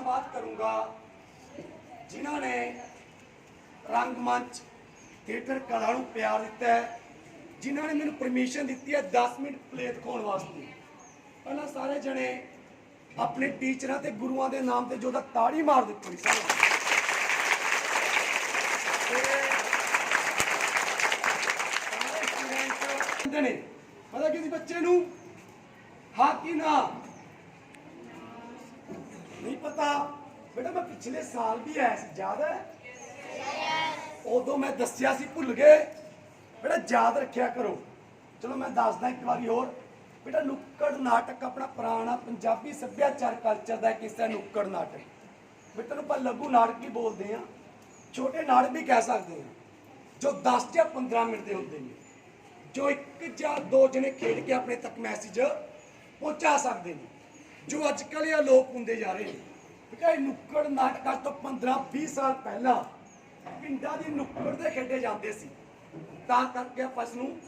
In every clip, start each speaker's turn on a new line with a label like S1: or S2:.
S1: ਧੰਨਵਾਦ ਕਰੂੰਗਾ ਜਿਨ੍ਹਾਂ ਨੇ ਰੰਗਮੰਚ ਥੀਏਟਰ, ਕਲਾ ਨੂੰ ਪਿਆਰ ਦਿੱਤਾ ਹੈ, ਜਿਨ੍ਹਾਂ ਨੇ ਮੈਨੂੰ ਪਰਮਿਸ਼ਨ ਦਿੱਤੀ ਹੈ 10 ਮਿੰਟ ਪਲੇ ਦਿਖਾਉਣ ਵਾਸਤੇ। ਪਹਿਲਾਂ ਸਾਰੇ ਜਣੇ ਆਪਣੇ ਟੀਚਰਾਂ ਤੇ ਗੁਰੂਆਂ ਦੇ ਨਾਮ ਤੇ ਜੋ ਤਾੜੀ ਮਾਰ ਦਿੱਤੀ ਸਾਰੇ ਸਾਰੇ ਨੇ ਮਤਲਬ ਕਿਸੇ ਬੱਚੇ ਨੂੰ? ਹਾਕੀ ਨਾ। ਨਹੀਂ ਪਤਾ। ਬੇਟਾ, ਮੈਂ ਪਿਛਲੇ ਸਾਲ ਵੀ ਆਇਆ ਸੀ, ਯਾਦ ਹੈ? ਉਦੋਂ ਮੈਂ ਦੱਸਿਆ ਸੀ ਭੁੱਲ ਗਏ। ਬੇਟਾ, ਯਾਦ ਰੱਖਿਆ ਕਰੋ। ਚਲੋ, ਮੈਂ ਦੱਸਦਾ ਇੱਕ ਵਾਰੀ ਹੋਰ। ਬੇਟਾ, ਨੁੱਕੜ ਨਾਟਕ ਆਪਣਾ ਪੁਰਾਣਾ ਪੰਜਾਬੀ ਸੱਭਿਆਚਾਰ ਕਲਚਰ ਦਾ ਇੱਕ ਹਿੱਸਾ ਨੁੱਕੜ ਨਾਟਕ। ਬੇਟਾ ਨੂੰ ਆਪਾਂ ਲਘੂ ਨਾਟਕ ਵੀ ਬੋਲਦੇ ਆ ਛੋਟੇ ਨਾਟਕ ਵੀ ਕਹਿ ਸਕਦੇ ਆ ਜੋ 10 ਜਾਂ 15 ਮਿੰਟ ਦੇ ਹੁੰਦੇ ਨੇ। ਜੋ ਇੱਕ ਜਾਂ ਦੋ ਜਣੇ ਖੇਡ ਕੇ ਆਪਣੇ ਤੱਕ ਮੈਸੇਜ ਪਹੁੰਚਾ ਸਕਦੇ ਨੇ। ਜੋ ਅੱਜ ਕੱਲ੍ਹ ਇਹ ਲੋਕ ਹੁੰਦੇ ਜਾ ਰਹੇ ਨੇ। ਬੇਟਾ ਨੁੱਕੜ ਨਾਟਕਾਂ ਤੋਂ 15 20 ਸਾਲ ਪਹਿਲਾਂ ਪਿੰਡਾਂ ਦੀ ਨੁੱਕੜ ਦੇ ਖੇਡੇ ਜਾਂਦੇ ਸੀ। ਤਾਂ ਕਰਕੇ ਆਪਾਂ ਇਸ ਨੂੰ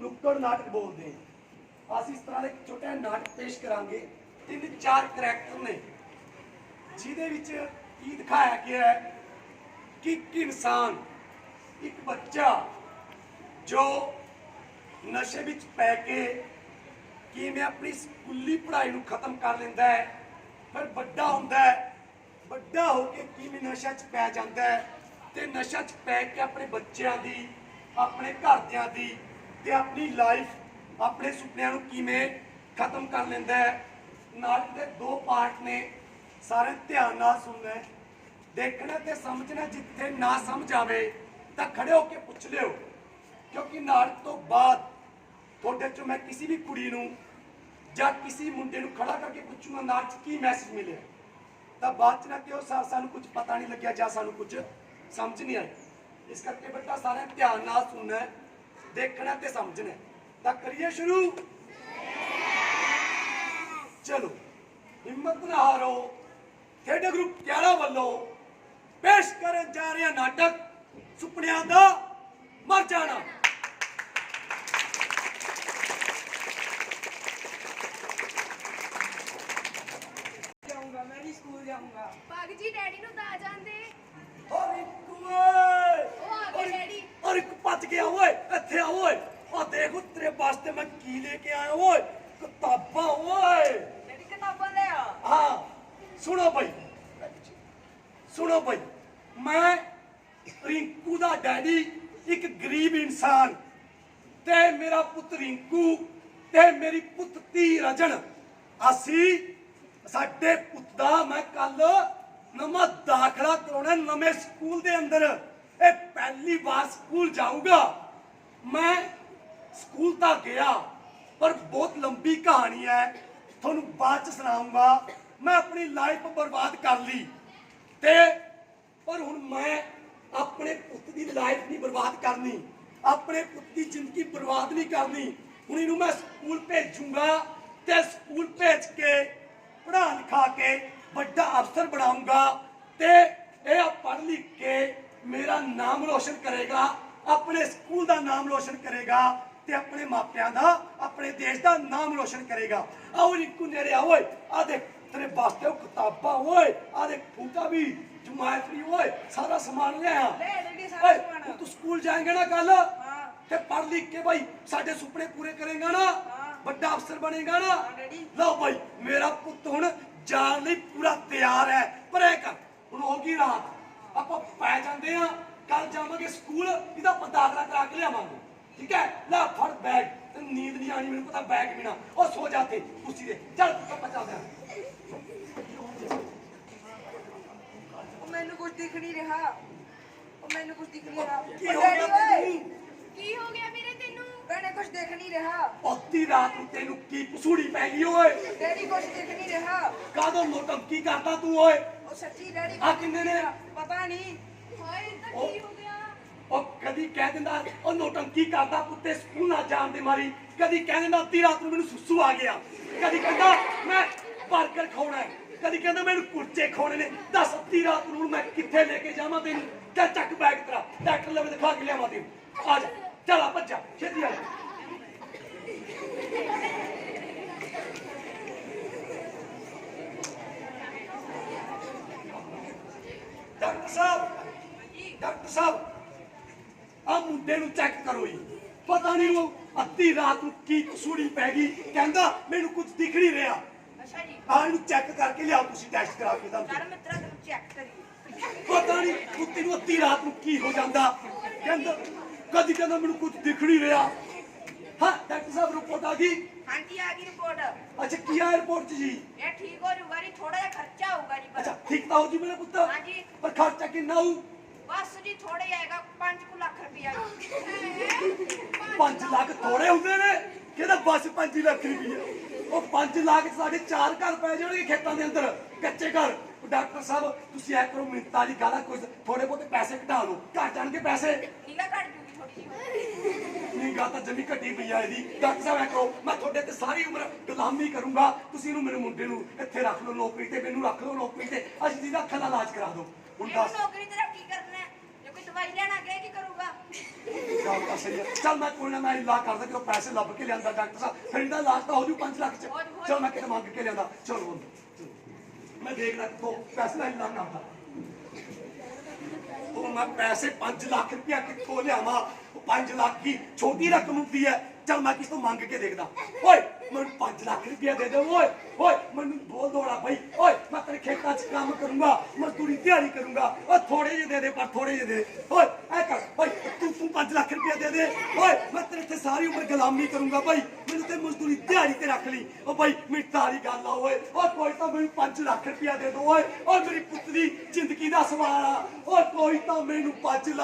S1: ਨੁੱਕੜ ਨਾਟਕ ਬੋਲਦੇ ਹਾਂ। ਅਸੀਂ ਇਸ ਤਰ੍ਹਾਂ ਦਾ ਇੱਕ ਛੋਟਾ ਨਾਟਕ ਪੇਸ਼ ਕਰਾਂਗੇ। ਤਿੰਨ, ਚਾਰ ਕਰੈਕਟਰ ਨੇ, ਜਿਹਦੇ ਵਿੱਚ ਕੀ ਦਿਖਾਇਆ ਗਿਆ ਹੈ ਕਿ ਇੱਕ ਇਨਸਾਨ, ਇੱਕ ਬੱਚਾ ਜੋ ਨਸ਼ੇ ਵਿੱਚ ਪੈ ਕੇ ਕਿਵੇਂ ਆਪਣੀ ਸਕੂਲੀ ਪੜ੍ਹਾਈ ਨੂੰ ਖਤਮ ਕਰ ਲੈਂਦਾ ਹੈ। ਫਿਰ ਵੱਡਾ ਹੁੰਦਾ ਹੈ। ਵੱਡਾ ਹੋ ਕੇ ਕਿਵੇਂ ਨਸ਼ਾ 'ਚ ਪੈ ਜਾਂਦਾ ਹੈ ਤੇ ਨਸ਼ਾ 'ਚ ਪੈ ਕੇ ਆਪਣੇ ਬੱਚਿਆਂ ਦੀ, ਆਪਣੇ ਘਰਦਿਆਂ ਦੀ ਤੇ ਆਪਣੀ ਲਾਈਫ ਆਪਣੇ ਸੁਪਨਿਆਂ ਨੂੰ ਕਿਵੇਂ ਖਤਮ ਕਰ ਲੈਂਦਾ ਹੈ। ਨਾਟਕ ਦੇ ਦੋ ਪਾਰਟ ਨੇ। ਸਾਰੇ ਧਿਆਨ ਨਾਲ ਸੁਣਨਾ ਦੇਖਣਾ ਤੇ ਸਮਝਣਾ ਜਿੱਥੇ ਨਾ ਸਮਝ ਆਵੇ ਤਾਂ ਖੜੇ ਹੋ ਕੇ ਪੁੱਛ ਲਿਓ। ਕਿਉਂਕਿ ਨਾਟਕ ਤੋਂ ਬਾਅਦ ਤੁਹਾਡੇ ਚੋਂ ਮੈਂ ਕਿਸੇ ਵੀ ਕੁੜੀ ਨੂੰ ਜਾਂ ਕਿਸੇ ਮੁੰਡੇ ਨੂੰ ਖੜਾ ਕਰਕੇ ਪੁੱਛੂਗਾ ਨਾਟਕ 'ਚ ਕੀ ਮੈਸੇਜ ਮਿਲਿਆ? ਤਾਂ ਬਾਅਦ ਚ ਨਾ ਕਿਉਂ ਸਰ ਸਾਨੂੰ ਕੁਝ ਪਤਾ ਨਹੀਂ ਲੱਗਿਆ ਜਾਂ ਸਾਨੂੰ ਕੁਝ ਸਮਝ ਨਹੀਂ ਆਈ। ਇਸ ਕਰਕੇ ਬੇਟਾ ਸਾਰਿਆਂ ਨੇ ਧਿਆਨ ਨਾਲ ਸੁਣਨਾ ਹੈ, ਦੇਖਣਾ ਤੇ ਸਮਝਣਾ ਤਾਂ ਕਰੀਏ ਸ਼ੁਰੂ? ਚਲੋ, ਹਿੰਮਤ ਨਾ ਹਾਰੋ। ਥੀਏਟਰ ਗਰੁੱਪ ਕਿਆੜਾ ਵੱਲੋਂ ਪੇਸ਼ ਕਰਨ ਜਾ ਰਿਹਾ ਨਾਟਕ, ਸੁਪਨਿਆਂ ਦਾ ਮਰ ਜਾਣਾ
S2: ਜਾਊਂਗਾ ਮੈਂ ਵੀ ਸਕੂਲ ਜਾਊਂਗਾ
S3: ਪੱਗ ਜੀ ਡੈਡੀ ਨੂੰ ਤਾਂ ਆ ਜਾਂਦੇ
S1: ਓ ਰਿੰਕੂ ਓਏ
S3: ਉਹ ਆ ਗਏ ਡੈਡੀ
S1: ਔਰ ਇੱਕ ਭੱਜ ਗਿਆ ਓਏ ਇੱਥੇ ਆ ਓਏ। ਆ ਦੇਖ ਤੇਰੇ ਵਾਸਤੇ ਮੈਂ ਕੀ ਲੈ ਕੇ ਆਇਆ ਓਏ। ਕਿਤਾਬਾਂ ਓਏ।
S2: ਮੇਰੀ ਕਿਤਾਬਾਂ ਲੈ ਆ?
S1: ਹਾਂ ਸੁਣੋ ਭਾਈ ਸੁਣੋ ਭਾਈ ਮੈਂ ਰਿੰਕੂ ਦਾ ਡੈਡੀ ਇੱਕ ਗਰੀਬ ਇਨਸਾਨ। ਤੇ ਮੇਰਾ ਪੁੱਤ ਰਿੰਕੂ ਤੇ ਮੇਰੀ ਪੁੱਤ ਧੀ ਰਜਨ। ਅਸੀਂ ਸਾਡੇ ਪੁੱਤ ਦਾ ਮੈਂ ਕੱਲ ਨਵਾਂ ਦਾਖਲਾ ਕਰਾਉਣਾ ਨਵੇਂ ਸਕੂਲ ਦੇ ਅੰਦਰ। ਇਹ ਪਹਿਲੀ ਵਾਰ ਸਕੂਲ ਜਾਊਗਾ। ਮੈਂ ਸਕੂਲ ਤਾਂ ਗਿਆ, ਪਰ ਬਹੁਤ ਲੰਬੀ ਕਹਾਣੀ ਹੈ। ਤੁਹਾਨੂੰ ਬਾਅਦ ਚ ਸੁਣਾਉਂਗਾ। ਮੈਂ ਆਪਣੀ ਲਾਈਫ ਬਰਬਾਦ ਕਰ ਲਈ। ਤੇ ਪਰ ਹੁਣ ਮੈਂ ਆਪਣੇ ਪੁੱਤ ਦੀ ਲਾਈਫ ਨਹੀਂ ਬਰਬਾਦ ਕਰਨੀ। ਆਪਣੇ ਪੁੱਤ ਦੀ ਜ਼ਿੰਦਗੀ ਬਰਬਾਦ ਨਹੀਂ ਕਰਨੀ। ਹੁਣ ਇਹਨੂੰ ਮੈਂ ਸਕੂਲ ਭੇਜੂੰਗਾ ਤੇ ਸਕੂਲ ਭੇਜ ਕੇ ਪੜ੍ਹਾ ਲਿਖਾ ਕੇ ਵੱਡਾ ਅਫਸਰ ਬਣਾਉਂਗਾ ਤੇ ਇਹ ਪੜ੍ਹ ਲਿਖ ਕੇ ਮੇਰਾ ਨਾਮ ਰੋਸ਼ਨ ਕਰੇਗਾ ਆਪਣੇ ਸਕੂਲ ਦਾ ਨਾਮ ਰੋਸ਼ਨ ਕਰੇਗਾ ਤੇ ਆਪਣੇ ਮਾਪਿਆਂ ਦਾ ਆਪਣੇ ਦੇਸ਼ ਦਾ ਨਾਮ ਰੋਸ਼ਨ ਕਰੇਗਾ ਆਓ ਰਿੰਕੂ ਨੇੜੇ ਆ ਓਏ ਆ ਦੇਖ ਤੇਰੇ ਵਾਸਤੇ ਉਹ ਕਿਤਾਬਾਂ ਓਏ ਆ ਦੇਖ ਫੂਟਾ ਵੀ ਜਮਾਇਤਰੀ ਓਏ ਸਾਰਾ ਸਮਾਨ ਲਿਆ
S2: ਲੈ ਡੈਡੀ ਸਾਰਾ ਸਮਾਨ।
S1: ਤੂੰ ਸਕੂਲ ਜਾਏਂਗਾ ਨਾ ਕੱਲ
S2: ਹਾਂ
S1: ਤੇ ਪੜ੍ਹ ਲਿਖ ਕੇ ਭਾਈ ਸਾਡੇ ਸੁਪਨੇ ਪੂਰੇ ਕਰੇਗਾ ਨਾ। ਵੱਡਾ ਅਫਸਰ ਬਣੇਗਾ ਨਾ। ਲਓ ਭਾਈ ਮੇਰਾ ਪੁੱਤ ਹੁਣ ਜਾਣ ਲਈ ਪੂਰਾ ਤਿਆਰ ਹੈ ਪਰ ਇਹ ਕਰ ਹੁਣ ਹੋ ਗਈ ਰਾਤ ਆਪਾਂ ਪੈ ਜਾਂਦੇ ਆ ਕੱਲ ਜਾਵਾਂਗੇ ਸਕੂਲ ਇਹਦਾ ਆਪਾਂ ਦਾਖਲਾ ਕਰਾ ਕੇ ਲਿਆਵਾਂਗੇ। ਠੀਕ ਹੈ? ਲੈ ਫੜ ਬੈਗ ਤੇ ਨੀਂਦ ਨਹੀਂ ਆਣੀ ਮੈਨੂੰ ਪਤਾ ਬੈਗ ਬਿਨਾ ਉਹ ਸੋ ਜਾ ਤੇ ਕੁਰਸੀ ਦੇ ਚੱਲ ਆਪਾਂ ਚੱਲਦੇ ਆ
S2: ਉਹ ਮੈਨੂੰ ਕੁਝ ਦਿਖ ਨਹੀਂ ਰਿਹਾ। ਉਹ ਮੈਨੂੰ ਕੁਝ ਦਿਖ ਨਹੀਂ ਰਿਹਾ।
S1: ਕੀ ਹੋ ਗਿਆ ਤੈਨੂੰ?
S3: ਕੀ ਹੋ ਗਿਆ ਵੀਰੇ ਤੈਨੂੰ?
S2: ਭੈਣੇ ਕੁਝ ਦਿਖ ਨਹੀਂ ਰਿਹਾ।
S1: ਅੱਧੀ ਰਾਤ ਨੂੰ ਤੈਨੂੰ ਕੀ ਪਸੂੜੀ ਪੈ ਗਈ ਓਏ?
S2: ਡੈਡੀ ਕੁਝ ਦਿਖ ਨਹੀਂ ਰਿਹਾ।
S1: ਕਾਦੋਂ ਮੋਟਮ ਕੀ ਕਰਦਾ ਤੂੰ ਓਏ?
S2: ਸੱਚੀ ਡੈਡੀ
S1: ਆ ਕਿੰਨੇ ਨੇ?
S2: ਪਤਾ ਨਹੀਂ।
S3: ਹਾਏ ਤਾਂ
S1: ਉਹ-
S3: ਕੀ ਹੋ ਗਿਆ?
S1: ਉਹ ਕਦੀ ਕਹਿ ਦਿੰਦਾ ਉਹ ਨੋਟੰਕੀ ਕਰਦਾ ਪੁੱਤੇ ਸਕੂਲ ਨਾ ਜਾਣ ਦੇ ਮਾਰੀ। ਕਦੀ ਕਹਿ ਦਿੰਦਾ ਅੱਧੀ ਰਾਤ ਨੂੰ ਮੈਨੂੰ ਸੁਸੂ ਆ ਗਿਆ। ਕਦੀ ਕਹਿੰਦਾ ਮੈਂ 버ਗਰ ਖਾਣਾ ਹੈ। ਕਦੀ ਕਹਿੰਦਾ ਮੈਨੂੰ ਕੁਲਚੇ ਖਾਣੇ ਨੇ। ਦੱਸ ਅੱਧੀ ਰਾਤ ਨੂੰ ਮੈਂ ਕਿੱਥੇ ਲੈ ਕੇ ਜਾਵਾਂ ਤੈਨੂੰ? ਚੱਲ ਚੱਕ ਬੈਗ ਤੇਰਾ। ਡਾਕਟਰ ਲਵੇ ਦਿਖਾ ਕੇ ਲਿਆਵਾਂ ਤੈਨੂੰ। ਆ ਜਾ। ਚੱਲ ਆ ਭੱਜਾ ਛੇਤੀ ਆ ਜਾ ਡਾਕਟਰ ਸਾਹਿਬ ਡਾਕਟਰ ਸਾਹਿਬ ਆ ਮੁੰਡੇ ਨੂੰ ਚੈੱਕ ਕਰੋ ਜੀ। ਪਤਾ ਨਹੀਂ ਉਹ ਅੱਧੀ ਰਾਤ ਨੂੰ ਕੀ ਕਸੂੜੀ ਪੈ ਗਈ। ਕਹਿੰਦਾ ਮੈਨੂੰ ਕੁਝ ਦਿਖ ਨਹੀਂ ਰਿਹਾ।
S2: ਅੱਛਾ ਜੀ।
S1: ਆ ਇਹਨੂੰ ਚੈੱਕ ਕਰਕੇ ਲਿਆਓ ਤੁਸੀਂ ਟੈਸਟ ਕਰਾ ਕੇ ਤੁਹਾਨੂੰ
S2: ਚੱਲ ਮਿੱਤਰਾ ਤੈਨੂੰ ਚੈੱਕ ਕਰੀਏ।
S1: ਪਤਾ ਨਹੀਂ ਕੁੱਤੇ ਨੂੰ ਅੱਧੀ ਰਾਤ ਨੂੰ ਕੀ ਹੋ ਜਾਂਦਾ। ਕਹਿੰਦਾ ਕਦੀ ਕਹਿੰਦਾ ਮੈਨੂੰ ਕੁਝ ਦਿਖ ਨਹੀਂ ਰਿਹਾ। ਹਾਂ ਡਾਕਟਰ ਸਾਹਿਬ ਰਿਪੋਰਟ ਆ ਗਈ?
S2: ਹਾਂਜੀ ਆ ਗਈ ਰਿਪੋਰਟ
S1: ਅੱਛਾ ਕੀ ਆ ਰਿਪੋਰਟ ਜੀ?
S2: ਇਹ ਠੀਕ ਹੋ ਜਾਊਗਾ ਜੀ ਥੋੜਾ ਜਿਹਾ ਖਰਚਾ ਹੋਊਗਾ ਜੀ
S1: ਅੱਛਾ ਠੀਕ ਤਾਂ ਹੋ ਜੀ ਮੇਰੇ ਪੁੱਤ।
S2: ਹਾਂਜੀ।
S1: ਪਰ ਖਰਚਾ ਕਿੰਨਾ ਹੋਊ?
S2: ਬਸ ਜੀ ਥੋੜਾ ਆਏਗਾ 5 ਲੱਖ ਰੁਪਇਆ ਜੀ।
S1: 5 ਲੱਖ ਥੋੜੇ ਹੁੰਦੇ ਨੇ? ਕਿਹਦਾ ਬਸ 5 ਲੱਖ ਰੁਪਏ ਉਹ 5 ਲੱਖ ਸਾਡੇ ਚਾਰ ਘਰ ਪੈ ਜਾਣਗੇ ਖੇਤਾਂ ਦੇ ਅੰਦਰ ਕੱਚੇ ਘਰ। ਡਾਕਟਰ ਸਾਹਿਬ ਤੁਸੀਂ ਐ ਕਰੋ ਮਿੰਤਾ ਦੀ ਗਾਲਾਂ ਕੁਝ ਥੋੜੇ ਬਹੁਤੇ ਪੈਸੇ ਘਟਾ ਲਓ ਘਟ ਜਾਣਗੇ ਪੈਸੇ?
S2: ਨੀਗਾ ਘਟ ਜੂਗੀ ਥੋੜੀ ਜਿਹੀ
S1: ਨਹੀਂ ਗਾ ਤਾਂ ਜਮੀ ਘਟੀ ਪਈ ਆ ਇਹਦੀ। ਡਾਕਟਰ ਸਾਹਿਬ ਐ ਕਰੋ ਮੈਂ ਤੁਹਾਡੇ ਤੇ ਸਾਰੀ ਉਮਰ ਗੁਲਾਮੀ ਕਰੂੰਗਾ। ਤੁਸੀਂ ਇਹਨੂੰ ਮੇਰੇ ਮੁੰਡੇ ਨੂੰ ਇੱਥੇ ਰੱਖ ਲਓ ਨੌਕਰੀ ਤੇ ਮੈਨੂੰ ਰੱਖ ਲਓ ਨੌਕਰੀ ਤੇ। ਅੱਜ ਦੀ ਅੱਖਾਂ ਦਾ ਇਲਾਜ ਕਰਾ ਦਿਓ। ਹੁਣ ਦੱਸ।
S2: ਨੌਕਰੀ ਤੇ ਰੱਖ ਕੀ ਕਰਨਾ? ਜੇ ਕੋਈ ਦਵਾਈ ਲੈਣ ਆ ਗਿਆ ਕੀ ਕਰੂਗਾ?
S1: ਗੱਲ ਤਾਂ ਸਹੀ ਹੈ ਚੱਲ ਮੈਂ ਕੋਈ ਨਾ ਮੈਂ ਇਲਾਜ ਕਰਦਾ ਕਿ ਉਹ ਪੈਸੇ ਲੱਭ ਕੇ ਲਿਆਂਦਾ ਡਾਕਟਰ ਸਾਹਿਬ। ਫਿਰ ਇਹਦਾ ਇਲਾਜ ਤਾਂ ਹੋ ਜੂ 5 ਲੱਖ ਚ। ਚਲ ਮੈਂ ਕਿਤੇ ਮੰਗ ਕੇ ਲਿਆਂਦਾ। ਚਲੋ ਹੁਣ। ਮੈਂ ਦੇਖਦਾ ਕਿੱਥੋਂ ਪੈਸੇ ਦਾ ਇਲਾਜ ਕਰਦਾ। ਉਹ ਮੈਂ ਪੈਸੇ 5 ਲੱਖ ਰੁਪਇਆ ਕਿੱਥੋਂ ਲਿਆਵਾਂ? ਉਹ 5 ਲੱਖ ਕੀ ਛੋਟੀ ਰਕਮ ਹੁੰਦੀ ਹੈ। ਚਲ ਮੈਂ ਕਿਸ ਤੋਂ ਮੰਗ ਕੇ ਦੇਖਦਾ? ਓਏ, ਮੈਨੂੰ 5 ਲੱਖ ਰੁਪਇਆ ਦੇ ਦੇ, ਓਏ ਓਏ, ਮੈਨੂੰ ਬੋਲ ਦੋੜਾ ਭਾਈ ਓਏ, ਮੈਂ ਤੇਰੇ ਖੇਤਾਂ 'ਚ ਕੰਮ ਕਰੂੰਗਾ, ਮਜ਼ਦੂਰੀ ਦਿਹਾੜੀ ਕਰੂੰਗਾ। ਓ ਥੋੜੇ ਜਿਹੇ ਦੇ ਦੇ, ਪਰ ਥੋੜੇ ਜਿਹੇ ਦੇ ਓਏ, ਐ ਕਰ ਓਏ ਤੂੰ ਤੂੰ 5 ਲੱਖ ਰੁਪਇਆ ਦੇ ਦੇ। ਓਏ, ਮੈਂ ਤੇਰੇ ਤੇ ਸਾਰੀ ਉਮਰ ਗੁਲਾਮੀ ਕਰੂੰਗਾ ਭਾਈ ਮੈਨੂੰ ਤੇ ਮਜ਼ਦੂਰੀ ਦਿਹਾੜੀ ਤੇ ਰੱਖ ਲਈ। ਓ ਭਾਈ ਮੇਰੀ ਤਾਰੀ ਗੱਲ ਆ, ਓਏ। ਓ ਕੋਈ ਤਾਂ ਮੈਨੂੰ 5 ਲੱਖ ਰੁਪਇਆ ਦੇ ਦੋ, ਓਏ। ਓ ਮੇਰੀ ਪੁੱਤ ਦੀ ਜ਼ਿੰਦਗੀ ਦਾ ਸਵਾਲ ਆ। ਓ ਕੋਈ ਤਾਂ ਮੈਨੂੰ 5 ਲੱਖ